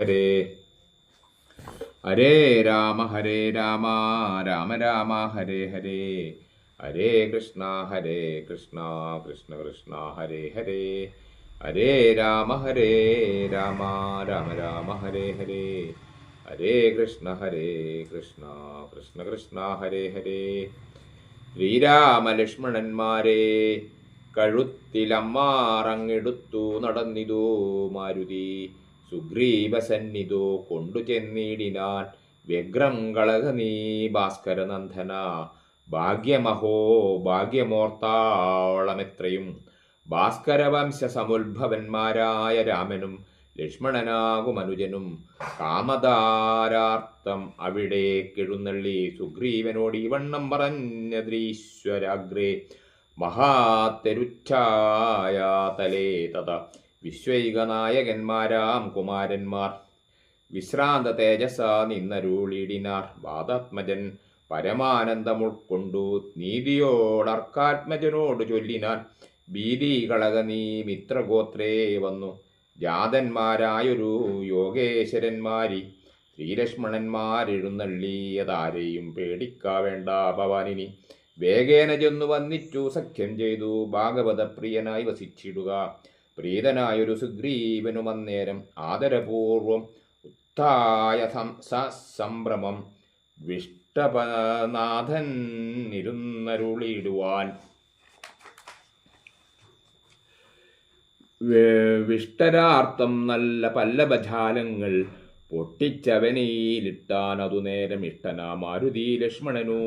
ഹരേ. ഹരേ രാമ ഹരേ രാമ രാമ രാമ ഹരേ ഹരേ. ഹരേ കൃഷ്ണ ഹരേ കൃഷ്ണ കൃഷ്ണ കൃഷ്ണ ഹരേ ഹരേ. ഹരേ രാമ ഹരേ രാമ രാമ രാമ ഹരേ ഹരേ. ഹരേ കൃഷ്ണ ഹരേ കൃഷ്ണ കൃഷ്ണ കൃഷ്ണ ഹരേ ഹരേ. ശ്രീരാമലക്ഷ്മണന്മാരെ കഴുത്തിലമ്മാറങ്ങെടുത്തു നടന്നിതു മാരുതി. സുഗ്രീവസന്നിധോ കൊണ്ടു ചെന്നിടിനാൻ. വ്യഗ്രം കളക നീ ഭാസ്കരനന്ദന ഭാഗ്യമഹോ ഭാഗ്യമോർത്താളമെത്രയും ഭാസ്കരവംശ സമുദ്ഭവന്മാരായ രാമനും ലക്ഷ്മണനാകും അനുജനും. കാമദാരാർത്ഥം അവിടെ കിഴുന്നള്ളി സുഗ്രീവനോട് ഈ വണ്ണം പറഞ്ഞദ്രീശ്വരാഗ്രേ മഹാത്തെരുച്ഛായ തലേ തഥ. വിശ്വൈക നായകന്മാരാം കുമാരന്മാർ. വിശ്രാന്ത തേജസ നിന്നരുളിടിനാർ. വാദാത്മജൻ പരമാനന്ദമുൾക്കൊണ്ടു നീതിയോടർക്കാത്മജനോട് ചൊല്ലിനാൻ ഭീതി കളക നീ മിത്രഗോത്രേ വന്നു. ജാതന്മാരായൊരു യോഗേശ്വരന്മാരി. ശ്രീലക്ഷ്മണന്മാരെഴുന്നള്ളിയതാരെയും പേടിക്കാവേണ്ട ഭവാനിനി. വേഗേന ചെന്നു വന്നിച്ചു സഖ്യം ചെയ്തു. ഭാഗവതപ്രിയനായി വസിച്ചിടുക. പ്രീതനായൊരു സുഗ്രീവനും അന്നേരം ആദരപൂർവം ഉത്തായ സംഭ്രമം വിഷ്ടപനാഥൻ ഇരുന്നരുളിയിടുവാൻ. വിഷ്ടരാർത്ഥം നല്ല പല്ലവജാലങ്ങൾ പൊട്ടിച്ചവനയിലിട്ടാൻ അതു നേരം ഇഷ്ടനാ മാരുതി ലക്ഷ്മണനോ.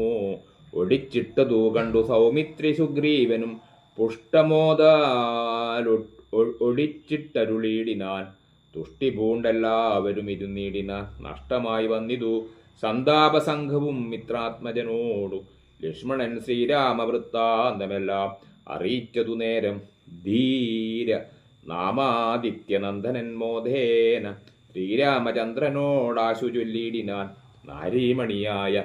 ഒടിച്ചിട്ടതു കണ്ടു സൗമിത്രി സുഗ്രീവനും പുഷ്ടമോദാലൊ ഒ- ഒടിച്ചിട്ടരുളിയിടിനാൻ. തുഷ്ടി പൂണ്ടെല്ലാവരും ഇരുന്നിടിനാൻ നഷ്ടമായി വന്നിതു. സന്താപസംഘവും മിത്രാത്മജനോടു ലക്ഷ്മണൻ ശ്രീരാമവൃത്താന്തമെല്ലാം അറിയിച്ചതു നേരം ധീര നാമാദിത്യനന്ദനൻ മോദേന ശ്രീരാമചന്ദ്രനോടാശു ചൊല്ലിയിടിനാൻ നാരീമണിയായ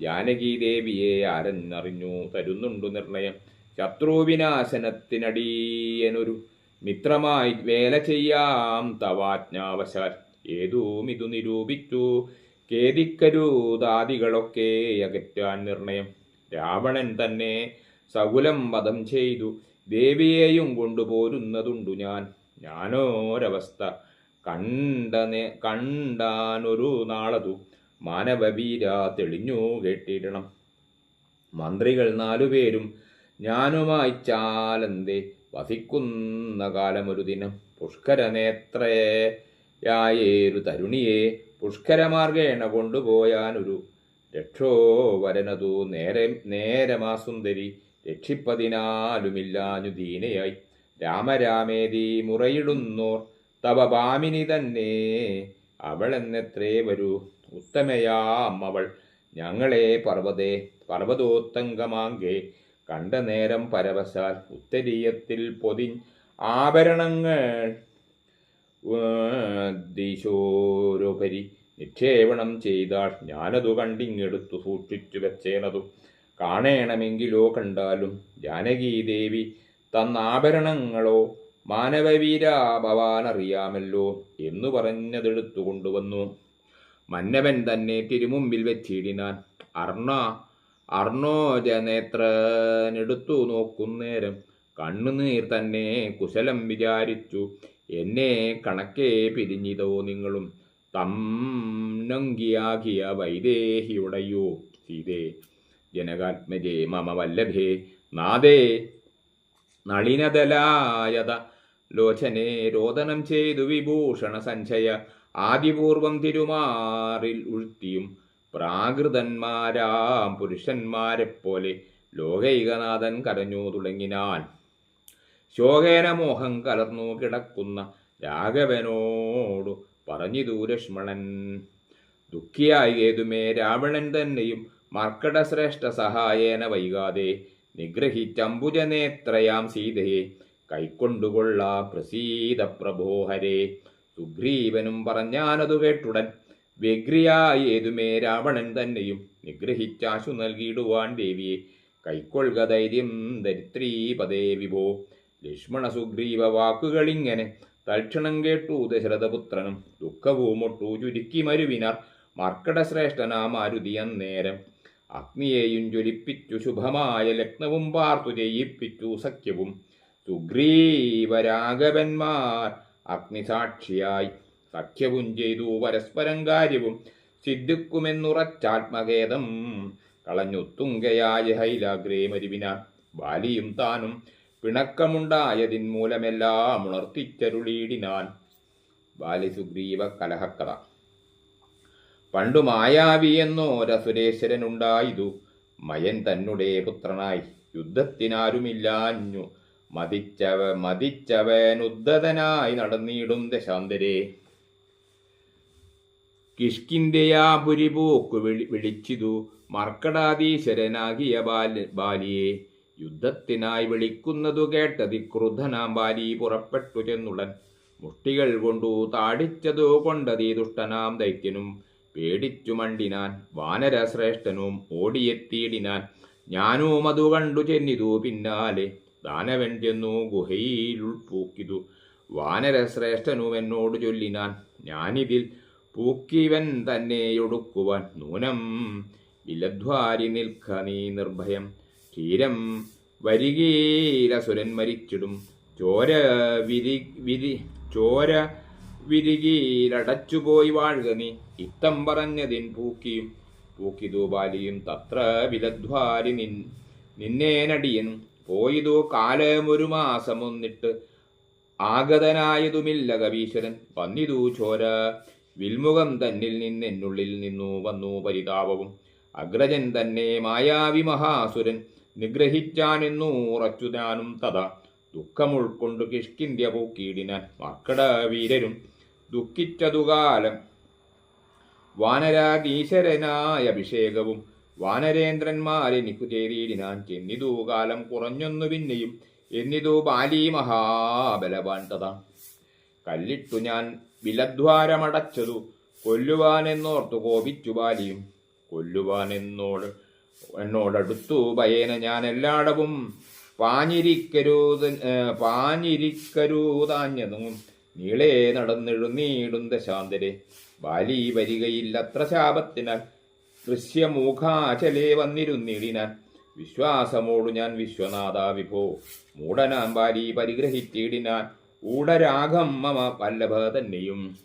ജാനകീദേവിയെ ആരെന്നറിഞ്ഞു തരുന്നുണ്ടു നിർണയം. ശത്രുവിനാശനത്തിനടിയനൊരു മിത്രമായി വേല ചെയ്യാം തവാജ്ഞാവശാൽ ഏതും ഇതു നിരൂപിച്ചു. കേതിക്കരൂതാദികളൊക്കെ അകറ്റാൻ നിർണയം. രാവണൻ തന്നെ സകുലം വധം ചെയ്തു. ദേവിയെയും കൊണ്ടുപോരുന്നതുണ്ടു ഞാൻ. ഞാനോരവസ്ഥ കണ്ടനെ കണ്ടാനൊരു നാളതു. മാനവവീര തെളിഞ്ഞു കേട്ടിടണം. മന്ത്രികൾ നാലുപേരും ഞാനുമായി ചാലന്തേ വസിക്കുന്ന കാലമൊരു ദിനം പുഷ്കരനേത്രയായേരു തരുണിയെ പുഷ്കരമാർഗേണ കൊണ്ടുപോയാനൊരു രക്ഷോ വരനതു നേരെ നേരമാസുന്ദരി രക്ഷിപ്പതിനാലുമില്ലാഞ്ഞു ദീനയായി. രാമരാമേതി മുറയിടുന്നോർ തവ പാമിനി തന്നെ. അവളെന്നെത്രേ വരൂ? ഉത്തമയാം അവൾ. ഞങ്ങളെ പർവതേ പർവതോത്തങ്കമാങ്കെ കണ്ട നേരം പരവശാൽ ഉത്തരീയത്തിൽ പൊതി ആഭരണങ്ങൾ ദിശോരുപരി നിക്ഷേപണം ചെയ്താൽ ഞാനതു കണ്ടിങ്ങെടുത്തു സൂക്ഷിച്ചു വെച്ചേനതു. കാണേണമെങ്കിലോ കണ്ടാലും ജാനകീദേവി തന്ന ആഭരണങ്ങളോ മാനവവീര ഭവാൻ അറിയാമല്ലോ എന്നു പറഞ്ഞതെടുത്തു കൊണ്ടുവന്നു മന്നവൻ തന്നെ തിരുമുമ്പിൽ വെച്ചിടിനാൻ അർണ അർണോജനേത്രനെടുത്തു നോക്കുന്നേരം കണ്ണുനീർ തന്നെ കുശലം വിചാരിച്ചു. എന്നെ കണക്കേ പിരിഞ്ഞിതോ നിങ്ങളും. തം നങ്കിയാകിയ വൈദേഹിയുടയോ. സീതേ ജനകാത്മജേ മമ വല്ലഭേ നാദേ നളിനതലായത ലോചനെ രോദനം ചെയ്തു വിഭൂഷണ സഞ്ചയ. ആദിപൂർവം തിരുമാറിൽ ഉഴ്ത്തിയും പ്രാകൃതന്മാരാം പുരുഷന്മാരെപ്പോലെ ലോകൈകനാഥൻ കരഞ്ഞു തുടങ്ങിനാൻ ശോകേന മോഹം കലർന്നു കിടക്കുന്ന രാഘവനോടു പറഞ്ഞു ലക്ഷ്മണൻ ദുഃഖിയായി ഏതുമേ രാവണൻ തന്നെയും മർക്കടശ്രേഷ്ഠ സഹായേന വൈകാതെ നിഗ്രഹിച്ചംബുജനേത്രയാം സീതയെ കൈക്കൊണ്ടുകൊള്ള പ്രസീത പ്രഭോഹരേ. സുഗ്രീവനും പറഞ്ഞാനതു കേട്ടുടൻ വ്യഗ്രിയായി ഏതുമേ രാവണൻ തന്നെയും നിഗ്രഹിച്ചാശു നൽകിയിടുവാൻ ദേവിയെ. കൈക്കൊള്ളുക ധൈര്യം ദരിത്രീപദേ വിഭോ. ലക്ഷ്മണ സുഗ്രീവ വാക്കുകളിങ്ങനെ തൽക്ഷണം കേട്ടു ദശരഥപുത്രനും ദുഃഖവുമൊട്ടു ചുരുക്കി മരുവിനാർ. മർക്കടശ്രേഷ്ഠനാ മാരുതി അന്നേരം അഗ്നിയെയും ജ്വലിപ്പിച്ചു ശുഭമായ ലഗ്നവും പാർത്തു ചെയ്യിപ്പിച്ചു സഖ്യവും. സുഗ്രീവരാഘവന്മാർ അഗ്നിസാക്ഷിയായി സഖ്യവും ചെയ്തു പരസ്പരം കാര്യവും സിദ്ധിക്കുമെന്നുറച്ചാത്മഖേദം. കളഞ്ഞു തുങ്കയായ ഹൈലാഗ്രേമരിവിന ബാലിയും താനും പിണക്കമുണ്ടായതിൻ മൂലമെല്ലാം ഉണർത്തിച്ചരുളീടിനാൻ ബാലി സുഗ്രീവ കലഹക്കഥ. പണ്ടു മായാവി എന്നോരസുരേശ്വരനുണ്ടായതു മയൻ തന്നുടേ പുത്രനായി യുദ്ധത്തിനാരുമില്ലാഞ്ഞു. മതിച്ചവ മതിച്ചവൻ ഉദ്ധതനായി നടന്നിടും ദശാന്തരേ. കിഷ്കിന്റെയാപുരി പോക്കു വിളി വിളിച്ചിതു. മർക്കടാധീശ്വരനാകിയ ബാല ബാലിയെ. യുദ്ധത്തിനായി വിളിക്കുന്നതു കേട്ടതി ക്രുധനാം ബാലി പുറപ്പെട്ടു ചെന്നുടൻ. മുഷ്ടികൾ കൊണ്ടു താടിച്ചതു കൊണ്ടതി ദുഷ്ടനാം ദൈത്യനും. പേടിച്ചു മണ്ടിനാൻ വാനരശ്രേഷ്ഠനും ഓടിയെത്തിയിടിനാൻ. ഞാനും അതു കണ്ടു ചെന്നിതു പിന്നാലെ. ദാനവൻ ചെന്നു ഗുഹയിൽ വാനരശ്രേഷ്ഠനും എന്നോട് ചൊല്ലിനാൻ ഞാനിതിൽ പൂക്കിവൻ തന്നെയൊടുക്കുവാൻ നൂനം. വിലധ്വാരി നിൽക്ക നീ നിർഭയം. ക്ഷീരം വരികീലസുരൻ മരിച്ചിടും. ചോര വിരി വിരി ചോര വിരികീലടച്ചുപോയി വാഴുക നീ. ഇത്തം പറഞ്ഞതിൻ പൂക്കിയും പൂക്കിതു ബാലിയും തത്ര വിലധ്വാരി നിൻ നിന്നേനടിയൻ പോയതു കാലമൊരു മാസമൊന്നിട്ട് ആഗതനായതുമില്ല കവീശ്വരൻ. വന്നിതു ചോര വിൽമുഖം തന്നിൽ നിന്ന് നിന്നെന്നുള്ളിൽ നിന്നു വന്നു പരിതാപവും. അഗ്രജൻ തന്നെ മായാവി മഹാസുരൻ നിഗ്രഹിച്ചാനെന്നു ഉറച്ചു ഞാനും തഥാ ദുഃഖമുൾക്കൊണ്ടു കിഷ്കിന്ത്യ പൂക്കിയിടിനാൻ മക്കട വീരരും ദുഃഖിച്ചതുകാലം. വാനരാഗീശ്വരനായ അഭിഷേകവും വാനരേന്ദ്രന്മാരെനിക്കു ചേരിയിടിനാൻ ചെന്നിതു കാലം കുറഞ്ഞൊന്നു പിന്നെയും. എന്നിതു ബാലി മഹാബലവാൻ തഥാ. കല്ലിട്ടു ഞാൻ വിലദ്വാരമടച്ചതു കൊല്ലുവാനെന്നോർത്തു കോപിച്ചു ബാലിയും. കൊല്ലുവാൻ എന്നോട് എന്നോടടുത്തു ഭയേന ഞാൻ എല്ലായിടവും പാഞ്ഞിരിക്കരുത് പാഞ്ഞിരിക്കരുതാഞ്ഞതും നീളെ നടന്നെഴുന്നീടും ദശാന്തരെ. ബാലി വരികയില്ലത്ര ശാപത്തിനാൽ ദൃശ്യമൂഖാചലേ വന്നിരുന്നിടിനാൽ വിശ്വാസമോടു ഞാൻ വിശ്വനാഥ വിഭോ മൂടനാം ബാലി പരിഗ്രഹിച്ചിടിനാൻ ഊടരാഗം മമ വല്ലഭ തന്നെയും.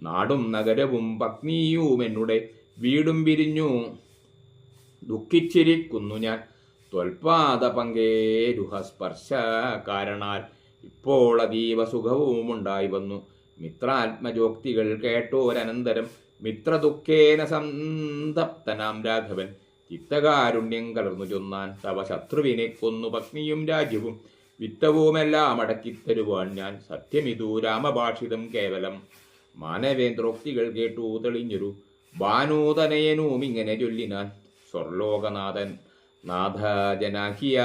നാടും നഗരവും പത്നിയും എന്നുടെ വീടും പിരിഞ്ഞു. ദുഃഖിച്ചിരിക്കുന്നു ഞാൻ. ത്വൽപാദ പങ്കേരുഹസ്പർശ കാരണാൽ ഇപ്പോൾ അതീവ സുഖവും ഉണ്ടായി വന്നു. മിത്രാത്മജോക്തികൾ കേട്ടോരനന്തരം മിത്രദുഃഖേന സന്തപ്തനാം രാഘവൻ. ചിത്തകാരുണ്യം കലർന്നു ചൊന്നാൻ തവ ശത്രുവിനെ കൊന്നു പത്നിയും രാജ്യവും. വിത്തവുമെല്ലാം അടക്കിത്തരുവാൻ ഞാൻ സത്യമിതു രാമഭാഷിതം കേവലം. മാനവേന്ദ്രോക്തികൾ കേട്ടു തെളിഞ്ഞൊരു ബാനൂതനയനൂം ഇങ്ങനെ ചൊല്ലിനാൻ സ്വർലോകനാഥൻ നാഥജനാഹിയ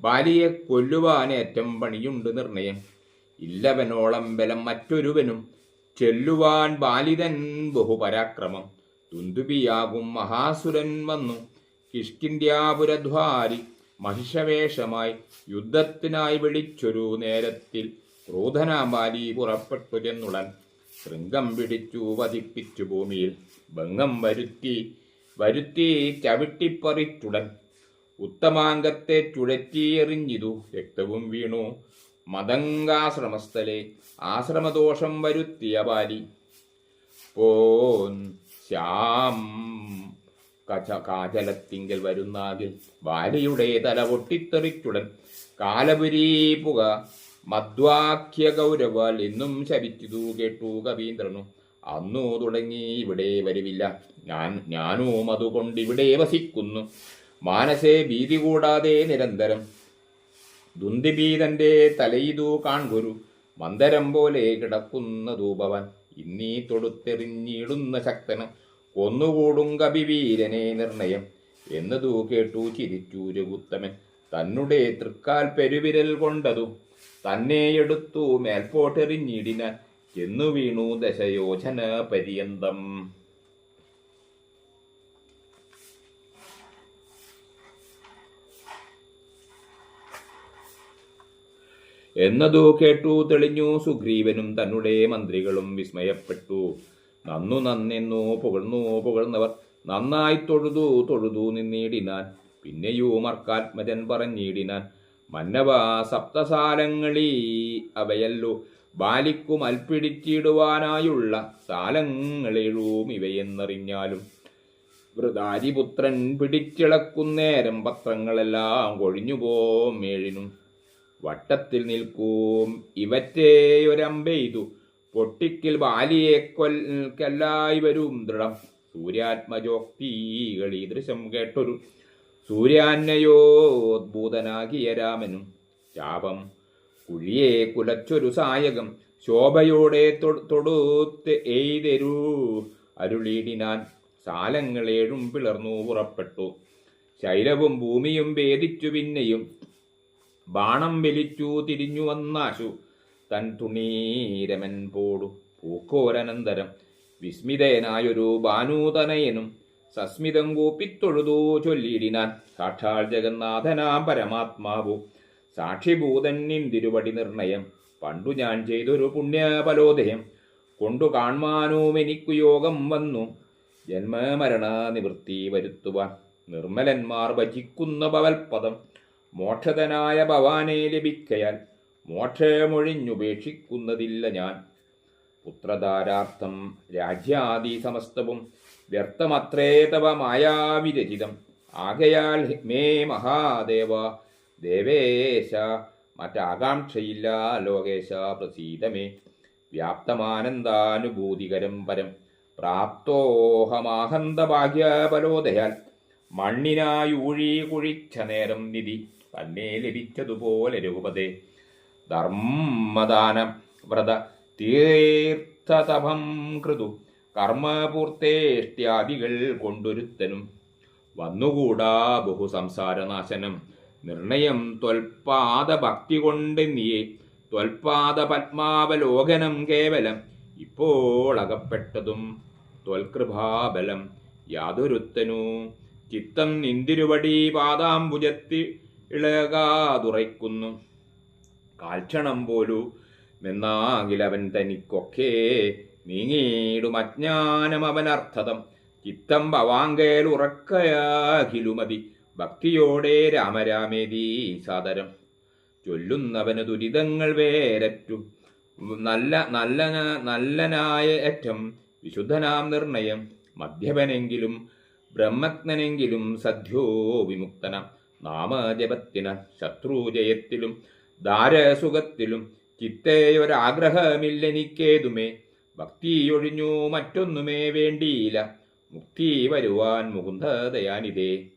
ബാലിയെ കൊല്ലുവാൻ ഏറ്റം പണിയുണ്ട് നിർണയം ഇല്ലവനോളം ബലം മറ്റൊരുവനും ചെല്ലുവാൻ ബാലിതൻ ബഹുപരാക്രമം. തുന്തുപിയാകും മഹാസുരൻ വന്നു കിഷ്കിന്ത്യാപുരധ്വാരി മഹിഷവേഷമായി യുദ്ധത്തിനായി വിളിച്ചൊരു നേരത്തിൽ ക്രോധനാം ബാലി പുറപ്പെട്ടു ചെന്നുടൻ ശൃംഗം പിടിച്ചു വധിപ്പിച്ചു ഭൂമിയിൽ. ഭംഗം വരുത്തി വരുത്തി ചവിട്ടിപ്പറിച്ചുടൻ ഉത്തമാംഗത്തെ ചുഴറ്റിയെറിഞ്ഞിതു രക്തവും വീണു. മതങ്കാശ്രമസ്ഥലെ ആശ്രമദോഷം വരുത്തിയ ബാലി. പോൻ ശ്യാം കച കാചലത്തിങ്കൽ വരുന്നാകിൽ ബാലിയുടെ തല പൊട്ടിത്തെറിച്ചുടൻ കാലപുരീ പുക മധ്വാഖ്യ ഗൗരവാൽ എന്നും ശപിച്ചതു കേട്ടു കവീന്ദ്രനു. അന്നു തുടങ്ങി ഇവിടെ വരുവില്ല. ഞാൻ ഞാനും അതുകൊണ്ട് ഇവിടെ വസിക്കുന്നു. മാനസേ ഭീതി കൂടാതെ നിരന്തരം. ദുന്തിഭീതന്റെ തലയിതു കാൺകുരു മന്ദരം പോലെ കിടക്കുന്ന ധൂപവൻ. ഇന്നീ തൊടുത്തെറിഞ്ഞിടുന്ന ശക്തനും കൊന്നുകൂടും കവിവീരനെ നിർണയം. എന്നതു കേട്ടു ചിരിച്ചു രഘുത്തമൻ. തന്നുടെ തൃക്കാൽ പെരുവിരൽ കൊണ്ടതു. തന്നെ എടുത്തു മേൽപോട്ടെറിഞ്ഞിടിന. ചെന്നു വീണു ദശയോജന പര്യന്തം. എന്നതു കേട്ടു തെളിഞ്ഞു സുഗ്രീവനും തന്നെ മന്ത്രികളും വിസ്മയപ്പെട്ടു. നന്നു നന്നെന്നു പുകഴ്ന്നു പുകഴ്ന്നവർ നന്നായി തൊഴുതു തൊഴുതു നിന്നിടിനാൻ. പിന്നെയോ മർക്കാത്മജൻ പറഞ്ഞിടിനാൻ. മന്നവ സപ്തസാലങ്ങളീ അവയല്ലോ. ബാലിക്കും അൽപ്പിടിച്ചിടുവാനായുള്ള സാലങ്ങളേഴും ഇവയെന്നറിഞ്ഞാലും വൃതാരിപുത്രൻ പിടിച്ചിളക്കുന്നേരം പത്രങ്ങളെല്ലാം കൊഴിഞ്ഞുപോം ഏഴിനും. വട്ടത്തിൽ നിൽക്കും ഇവറ്റേയൊരമ്പെയ്തു. പൊട്ടിക്കിൽ ബാലിയെ കൊല്ലായി വരും ദൃഢം. സൂര്യാത്മജോക്തികൾ ദൃശ്യം കേട്ടൊരു സൂര്യാന്നയോദ്ഭൂതനാകിയ രാമനും. ശാപം കുഴിയെ കുലച്ചൊരു സായകം ശോഭയോടെ തൊടുത്ത് എയ്തരു അരുളീടിനാൻ സാലങ്ങളേഴും പിളർന്നു പുറപ്പെട്ടു. ശൈലവും ഭൂമിയും ഭേദിച്ചു പിന്നെയും. ബാണം വലിച്ചു തിരിഞ്ഞു വന്നാശു. തൻ തുണീരമൻ പോടു പൂക്കോരനന്തരം. വിസ്മിതനായൊരു ബാനൂതനയനും സസ്മിതം കൂപ്പിത്തൊഴുതു ചൊല്ലിയിടിനാൻ. സാക്ഷാൽ ജഗന്നാഥനാം പരമാത്മാവു. സാക്ഷിഭൂതൻ നിന്തിരുപടി നിർണയം. പണ്ടു ഞാൻ ചെയ്തൊരു പുണ്യഫലോദയം കൊണ്ടു കാൺമാനും എനിക്കു യോഗം വന്നു. ജന്മമരണ നിവൃത്തി വരുത്തുവാൻ. നിർമ്മലന്മാർ ഭജിക്കുന്ന ഭവൽപദം മോക്ഷതനായ ഭവാനെ ലഭിക്കയാൽ. മോക്ഷമൊഴിഞ്ഞുപേക്ഷിക്കുന്നതില്ല ഞാൻ. പുത്രധാരാർത്ഥം രാജ്യാദി സമസ്തവും വ്യർത്ഥമത്രേ തവ മായാവിരചിതം. ആകയാൽ മേ മഹാദേവ ദേവേശ മറ്റാകാംക്ഷയില്ല ലോകേശ പ്രസീതമേ. വ്യാപ്തമാനന്ദാനുഭൂതികരം പരം പ്രാപ്തോഹമാഹന്ത ഭാഗ്യപലോദയാൽ മണ്ണിനായൂഴി കുഴിച്ച നേരം നിധി തന്നെ ലഭിച്ചതുപോലെ രഘുപതേ. ധർമ്മദാന. വ്രത തീർത്ഥതപം കൃതു. കർമ്മപൂർത്തേഷ്ട്യാദികൾ കൊണ്ടൊരുത്തനും. വന്നുകൂടാ ബഹു സംസാരനാശനം നിർണയം ത്വൽപാദ ഭക്തി കൊണ്ട് നീയെ. ത്വൽപാദ പത്മാവലോകനം കേവലം. ഇപ്പോൾ അകപ്പെട്ടതും ത്വൽകൃപാബലം. യാതൊരുത്തനു. ചിത്തം നിന്തിരുവടി പാദാംബുജത്തി ഇളകാതുറയ്ക്കുന്നു. കാൽക്ഷണം പോലു. മെന്നാകിലവൻ തനിക്കൊക്കെ നീങ്ങിയിടും അജ്ഞാനം അവനർത്ഥതം. ചിത്തം ഭവാങ്കേൽ ഉറക്കയാകിലുമതി. ഭക്തിയോടെ രാമരാമേതി സാദരം. ചൊല്ലുന്നവന് ദുരിതങ്ങൾ വേരറ്റു. നല്ല നല്ല നല്ലനായ ഏറ്റം വിശുദ്ധനാം നിർണയം. മദ്യപനെങ്കിലും ബ്രഹ്മജ്ഞനെങ്കിലും സദ്യോ വിമുക്തന. നാമജപത്തിന ശത്രുജയത്തിലും ദാരസുഖത്തിലും ചിത്തേയൊരാഗ്രഹമില്ലെനിക്കേതുമേ? ഭക്തിയൊഴിഞ്ഞു മറ്റൊന്നുമേ വേണ്ടിയില്ല. മുക്തി വരുവാൻ മുകുന്ദയാനിതേ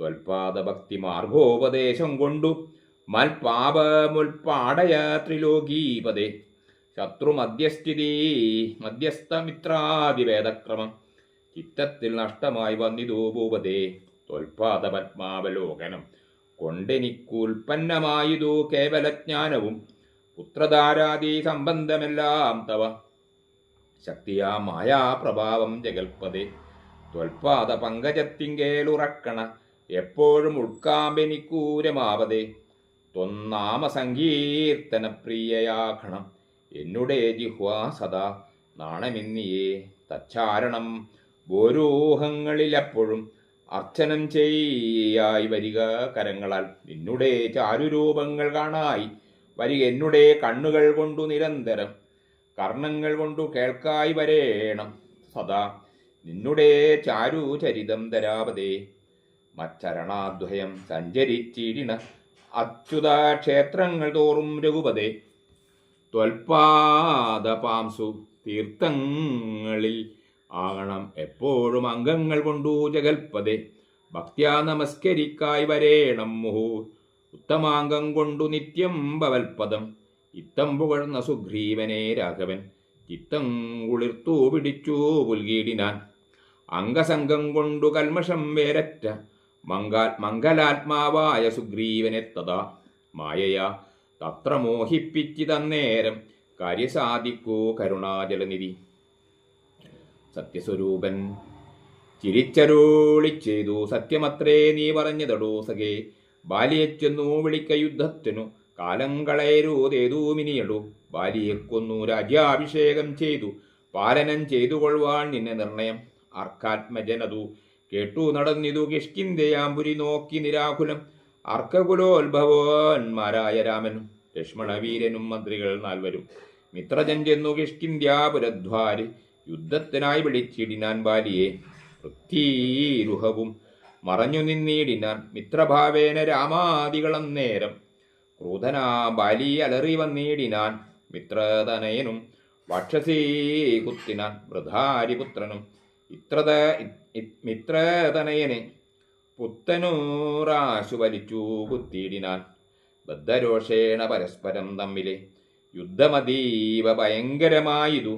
ത്വൽപാദ ഭക്തി മാർഗോപദേശം കൊണ്ടു മൽപാപമുൽപാടയ ത്രിലോകീപതേ. ശത്രു മധ്യസ്ഥിതി മധ്യസ്ഥമിത്രാതിവേദക്രമം ചിത്തത്തിൽ നഷ്ടമായി വന്നിതോ ഭൂപതേ ത്വൽപാദ പത്മാവലോകനം കൊണ്ടെനിക്കുൽപ്പന്നമായതു കേവലജ്ഞാനവും പുത്രധാരാദി സംബന്ധമെല്ലാം തവ. ശക്തിയാ മായാപ്രഭാവം ജഗൽപതേ. ത്വൽപാദ പങ്കജത്തിങ്കേലുറക്കണ എപ്പോഴും ഉൾക്കാമ്പെനിക്കൂരമാവതേ. ത്വന്നാമ സങ്കീർത്തന പ്രിയയാഖണം എന്നുടെ ജിഹ്വാ സദാ നാണമെന്നിയേ. തച്ചാരണം ബോരോഹങ്ങളിലെപ്പോഴും അർച്ചനം ചെയ്യായി വരിക കരങ്ങളാൽ. നിന്നുടെ ചാരുരൂപങ്ങൾ കാണായി. വരിക എന്നുടെ കണ്ണുകൾ കൊണ്ടു നിരന്തരം. കർണങ്ങൾ കൊണ്ടു കേൾക്കായി വരേണം സദാ. നിന്നുടെ ചാരു ചരിതം ധരാപതേ. മച്ചരണാദ്വയം സഞ്ചരിച്ചിരിണ അച്യുത ക്ഷേത്രങ്ങൾ തോറും രഘുപതേ. ത്വൽപാദപാംസു തീർത്ഥങ്ങളിൽ ആകണം എപ്പോഴും അംഗങ്ങൾ കൊണ്ടു ജഗൽപതേ. ഭക്ത്യാ നമസ്കരിക്കായി വരേണം മുഹു. ഉത്തമാംഗം കൊണ്ടു നിത്യം ഭവൽപദം. ഇത്തം പുകഴ്ന്ന സുഗ്രീവനെ രാഘവൻ. ചിത്തം കുളിർത്തു പിടിച്ചു പുൽകീടിനാൻ. അംഗസംഗം കൊണ്ടു കൽമഷം വേരറ്റ. മംഗാ മംഗലാത്മാവായ സുഗ്രീവനെ തഥാ. മായയാ തത്ര മോഹിപ്പിച്ചിതന്നേരം. കാര്യസാധിക്കൂ കരുണാജലനിധി. സത്യസ്വരൂപൻ ചിരിച്ചരോളി ചെയ്തു സത്യമത്രേ നീ പറഞ്ഞതടോ സഖേ. ബാലിയെ ചെന്നു വിളിക്ക യുദ്ധത്തിനു. കാലം കളയരുതേതൂമിനിയടു ബാലിയെ കൊന്നു രാജ്യാഭിഷേകം ചെയ്തു. പാലനം ചെയ്തു കൊള്ളുവാൻ നിന്നെ നിർണയം. അർക്കാത്മജനതു കേട്ടു നടന്നിതു കിഷ്കിന്ദയാമ്പുരി നോക്കി നിരാകുലം. അർക്കകുലോത്ഭവന്മാരായ രാമനും ലക്ഷ്മണവീരനും മന്ത്രികൾ നാൽവരും. മിത്രജൻ ചെന്നു കിഷ്കിന്ധ്യാപുരദ്വാരി യുദ്ധത്തിനായി വിളിച്ചിടിനാൻ ബാലിയെ വൃത്തിരുഹവും മറഞ്ഞു നിന്നിടിനാൻ മിത്രഭാവേന രാമാദികളന്നേരം ക്രൂധനാ ബാലി അലറി വന്നിടിനാൻ മിത്രതനയനും വക്ഷസീ കുത്തിനാൻ വൃധാരിപുത്രനും ഇത്രത മിത്രതനയനെ പുത്തനൂറാശു വലിച്ചു കുത്തിയിടിനാൻ ബദ്ധരോഷേണ പരസ്പരം തമ്മിലെ യുദ്ധമതീവ ഭയങ്കരമായതു.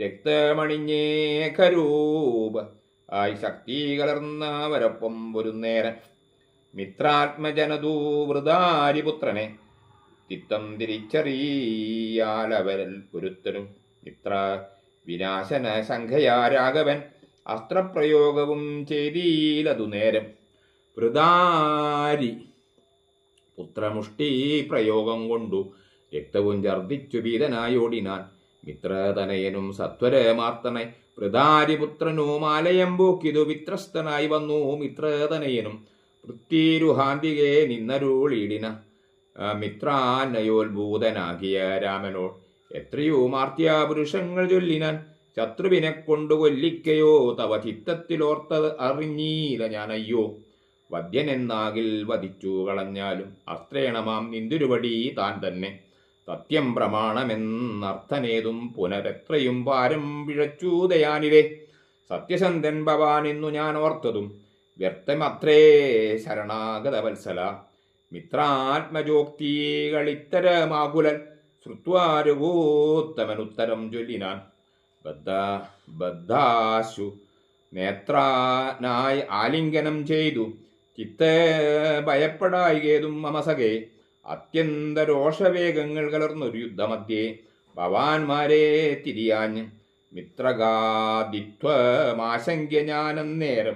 രക്തമണിഞ്ഞേ കരൂപ. ആയി ശക്തി കലർന്നവരൊപ്പം ഒരു നേരം മിത്രാത്മജനതൂ വൃതാരിപുത്രനെ ചിത്തം തിരിച്ചറിയാലവരൽ ഒരുത്തരും മിത്ര വിനാശന ശംഖയാ രാഘവൻ. അസ്ത്രപ്രയോഗവും ചെയ്തീലതു നേരം വൃതാരി പുത്രമുഷ്ടി പ്രയോഗം കൊണ്ടു രക്തവും ഛർദിച്ചു ഭീതനായോടിനാൻ. മിത്രതനയനും സത്വരമാർത്തനെ. വൃതാരിപുത്രനു മാലയം പോക്കിതു വിത്രസ്തനായി വന്നു മിത്രതനയനും. വൃത്തിരുഹാന്തികെ നിന്നരുളിടിന. മിത്രാന്നയോത്ഭൂതനാകിയ രാമനോൾ എത്രയോ മാർത്യാപുരുഷങ്ങൾ ചൊല്ലിനാൻ. ശത്രുവിനെ കൊണ്ടു കൊല്ലിക്കയോ തവ ചിത്തത്തിലോർത്തത് അറിഞ്ഞീല അയ്യോ വദ്യനെന്നാകിൽ വധിച്ചു കളഞ്ഞാലും അസ്ത്രേണമാം നിന്തുരുപടി താൻ തന്നെ. സത്യം പ്രമാണമെന്നർത്ഥനേതും പുനരെത്രയും പാരം പിഴച്ചു സത്യസന്ധൻ ഭവാൻ എന്നു ഞാൻ ഓർത്തതും വ്യർത്ഥമത്രേ ശരണാഗത വത്സല മിത്രാത്മജോക്തികളിത്തരമാകുലൻ ശ്രുത്വാരുഭൂത്തമനുത്തരം ചൊല്ലിനാൻ. ബദ്ധ ബദ്ധാശു നേത്രാനായി ആലിംഗനം ചെയ്തു. ചിത്ത ഭയപ്പെടായികേതും മമസകെ അത്യന്ത രോഷവേഗങ്ങൾ കലർന്നൊരു യുദ്ധമധ്യേ ഭവാന്മാരെ തിരിയാഞ്ഞ് നേരം ഞാനന്നേരം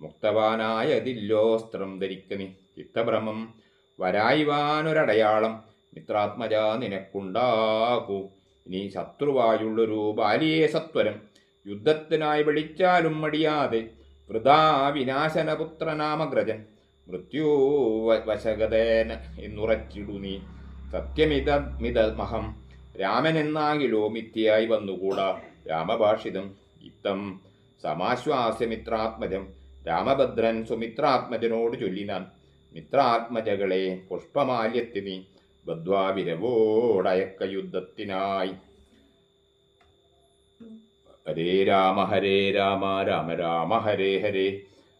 മുക്തവാനായതില്ലോസ്ത്രം ധരിക്കനി ചിത്തഭ്രമം വരായിവാനൊരടയാളം മിത്രാത്മജ നിനക്കുണ്ടാകൂ. ഇനി ശത്രുവായുള്ളൊരു ബാലിയെ സത്വരം യുദ്ധത്തിനായി വിളിച്ചാലും മടിയാതെ വൃഥാ വിനാശനപുത്രനാമഗ്രജൻ മൃത്യു വ- വശഗതേന എന്നുറച്ചിടു നീ. സത്യമിത മിതമഹം രാമനെന്നാകിലോ മിഥ്യയായി വന്നുകൂടാ. രാമഭാഷിതം ഇത്തം സമാശ്വാസ്യമിത്രാത്മജം രാമഭദ്രൻ സുമിത്രാത്മജനോട് ചൊല്ലിനാൻ. മിത്രാത്മജകളെ പുഷ്പമാല്യത്തിനി ബദ്ധ്വാ വിരവോടയക്ക യുദ്ധത്തിനായി ഹരേ രാമ ഹരേ രാമ രാമ രാമ ഹരേ ഹരേ.